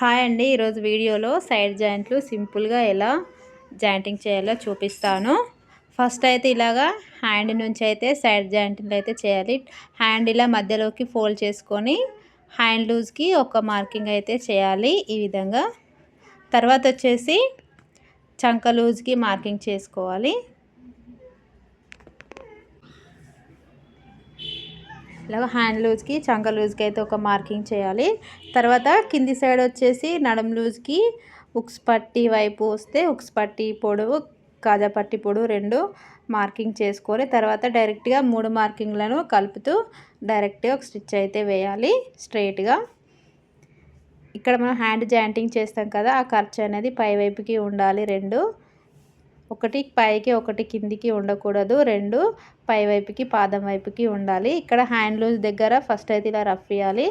Hi అండి. ఈరోజు వీడియోలో సైడ్ జాయింట్లు సింపుల్గా ఎలా జాయింటింగ్ చేయాలో చూపిస్తాను. ఫస్ట్ అయితే ఇలాగా హ్యాండ్ నుంచి అయితే సైడ్ జాయింట్లు అయితే చేయాలి. హ్యాండ్ ఇలా మధ్యలోకి ఫోల్డ్ చేసుకొని హ్యాండ్ లూజ్కి ఒక మార్కింగ్ అయితే చేయాలి ఈ విధంగా. తర్వాత వచ్చేసి చంక లూజ్కి మార్కింగ్ చేసుకోవాలి. ఇలాగ హ్యాండ్ లూజ్కి చంక లూజ్కి అయితే ఒక మార్కింగ్ చేయాలి. తర్వాత కింది సైడ్ వచ్చేసి నడుం లూజ్కి ఉక్స్ పట్టి వైపు వస్తే ఉక్స్ పట్టి పొడవు కాజా పట్టి పొడవు రెండు మార్కింగ్ చేసుకొని తర్వాత డైరెక్ట్గా మూడు మార్కింగ్లను కలుపుతూ డైరెక్ట్గా ఒక స్టిచ్ అయితే వేయాలి స్ట్రైట్గా ఇక్కడ మనం హ్యాండ్ జాయింటింగ్ చేస్తాం కదా ఆ ఖర్చు అనేది పై వైపుకి ఉండాలి రెండు. ఒకటి పైకి ఒకటి కిందికి ఉండకూడదు. రెండు పై వైపుకి పాదం వైపుకి ఉండాలి. ఇక్కడ హ్యాండ్ లూజ్ దగ్గర ఫస్ట్ అయితే ఇలా రఫ్ ఇవ్వాలి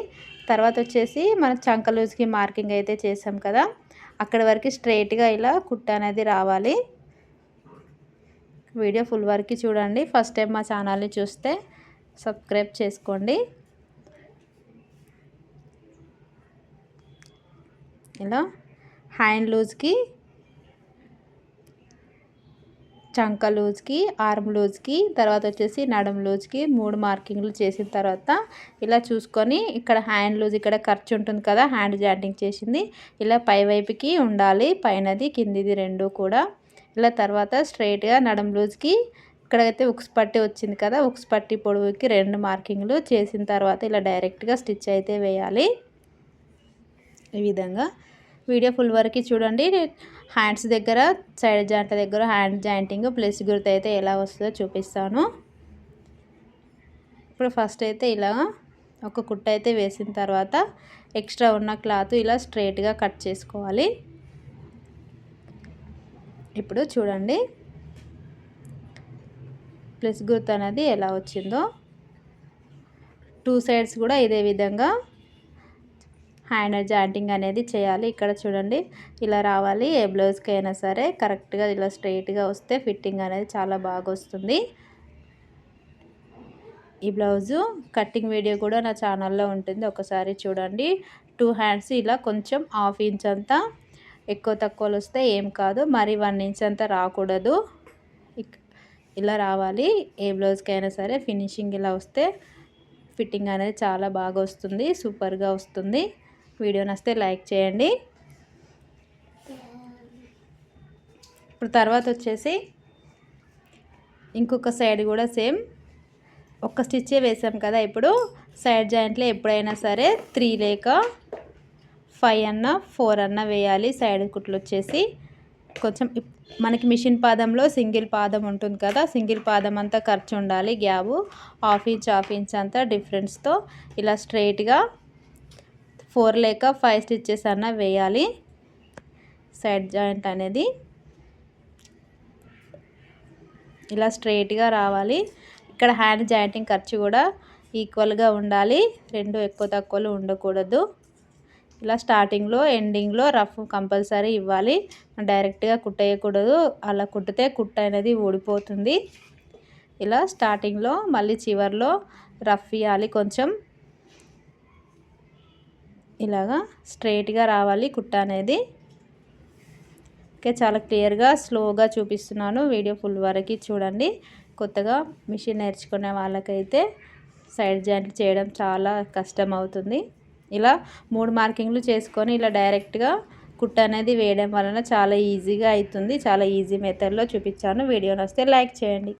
తర్వాత వచ్చేసి మన చంక లూజ్కి మార్కింగ్ అయితే చేసాం కదా. అక్కడ వరకు స్ట్రైట్గా ఇలా కుట్ట అనేది రావాలి. వీడియో ఫుల్ వరకు చూడండి. ఫస్ట్ టైం మా ఛానల్ని చూస్తే సబ్స్క్రైబ్ చేసుకోండి. ఇలా హ్యాండ్ లూజ్కి చంక లూజ్కి ఆర్మ్ లూజ్కి తర్వాత వచ్చేసి నడుం లూజ్కి మూడు మార్కింగ్లు చేసిన తర్వాత ఇలా చూసుకొని ఇక్కడ హ్యాండ్ లూజ్ ఇక్కడ ఖర్చు ఉంటుంది కదా హ్యాండ్ జాయింటింగ్ చేసింది. ఇలా పై వైపుకి ఉండాలి పైనది కిందిది రెండు కూడా. ఇలా తర్వాత స్ట్రైట్గా నడుం లూజ్కి ఇక్కడైతే ఉక్స్ పట్టి వచ్చింది కదా ఉక్స్ పట్టి పొడవుకి రెండు మార్కింగ్లు చేసిన తర్వాత ఇలా డైరెక్ట్గా స్టిచ్ అయితే వేయాలి. ఈ విధంగా వీడియో ఫుల్ వరకు చూడండి. హ్యాండ్స్ దగ్గర సైడ్ జాయింట్ దగ్గర హ్యాండ్ జాయింటింగ్ ప్లస్ గుర్తు అయితే ఎలా వస్తుందో చూపిస్తాను. ఇప్పుడు ఫస్ట్ అయితే ఇలా ఒక కుట్ట అయితే వేసిన తర్వాత ఎక్స్ట్రా ఉన్న క్లాత్ ఇలా స్ట్రైట్గా కట్ చేసుకోవాలి. ఇప్పుడు చూడండి. ప్లస్ గుర్తు అనేది ఎలా వచ్చిందో. టూ సైడ్స్ కూడా ఇదే విధంగా హ్యాండ్ జాయింటింగ్ అనేది చేయాలి. ఇక్కడ చూడండి ఇలా రావాలి. ఏ బ్లౌజ్కి అయినా సరే కరెక్ట్గా ఇలా స్ట్రైట్గా వస్తే ఫిట్టింగ్ అనేది చాలా బాగా వస్తుంది. ఈ బ్లౌజు కటింగ్ వీడియో కూడా నా ఛానల్లో ఉంటుంది. ఒకసారి చూడండి. టూ హ్యాండ్స్ ఇలా కొంచెం హాఫ్ ఇంచ్ అంతా ఎక్కువ తక్కువలు వస్తే ఏం కాదు. మరి వన్ ఇంచ్ అంతా రాకూడదు. ఇలా రావాలి. ఏ బ్లౌజ్కి అయినా సరే ఫినిషింగ్ ఇలా వస్తే ఫిట్టింగ్ అనేది చాలా బాగా వస్తుంది. సూపర్గా వస్తుంది. వీడియో నస్తే లైక్ చేయండి. ఇప్పుడు తర్వాత వచ్చేసి ఇంకొక సైడ్ కూడా సేమ్. ఒక్క స్టిచ్చే వేసాం కదా ఇప్పుడు. సైడ్ జాయింట్లో ఎప్పుడైనా సరే త్రీ లేక ఫైవ్ అన్న ఫోర్ అన్న వేయాలి. సైడ్ కుట్లు వచ్చేసి కొంచెం మనకి మిషన్ పాదంలో సింగిల్ పాదం ఉంటుంది కదా. సింగిల్ పాదం అంతా ఖర్చు ఉండాలి gap. Half inch half inch అంతా డిఫరెన్స్తో ఇలా స్ట్రైట్గా ఫోర్ లేక ఫైవ్ స్టిచ్చెస్ అన్న వేయాలి. సైడ్ జాయింట్ అనేది ఇలా స్ట్రైట్గా రావాలి. ఇక్కడ హ్యాండ్ జాయింటింగ్ ఖర్చు కూడా ఈక్వల్గా ఉండాలి. రెండు ఎక్కువ తక్కువలు ఉండకూడదు. ఇలా స్టార్టింగ్లో ఎండింగ్లో రఫ్ కంపల్సరీ ఇవ్వాలి. డైరెక్ట్గా కుట్టేయకూడదు. అలా కుట్టితే కుట్ట అనేది ఊడిపోతుంది. ఇలా స్టార్టింగ్లో మళ్ళీ చివరిలో రఫ్ ఇవ్వాలి కొంచెం. ఇలాగా స్ట్రైట్గా రావాలి కుట్ట అనేది. ఓకే చాలా క్లియర్గా స్లోగా చూపిస్తున్నాను. వీడియో ఫుల్ వరకు చూడండి. కొత్తగా మిషన్ నేర్చుకునే వాళ్ళకైతే సైడ్ జాయింట్లు చేయడం చాలా కష్టం అవుతుంది. ఇలా మూడు మార్కింగ్లు చేసుకొని ఇలా డైరెక్ట్గా కుట్ట అనేది వేయడం వలన చాలా ఈజీగా అవుతుంది. చాలా ఈజీ మెథడ్లో చూపించాను. వీడియోని వస్తే లైక్ చేయండి.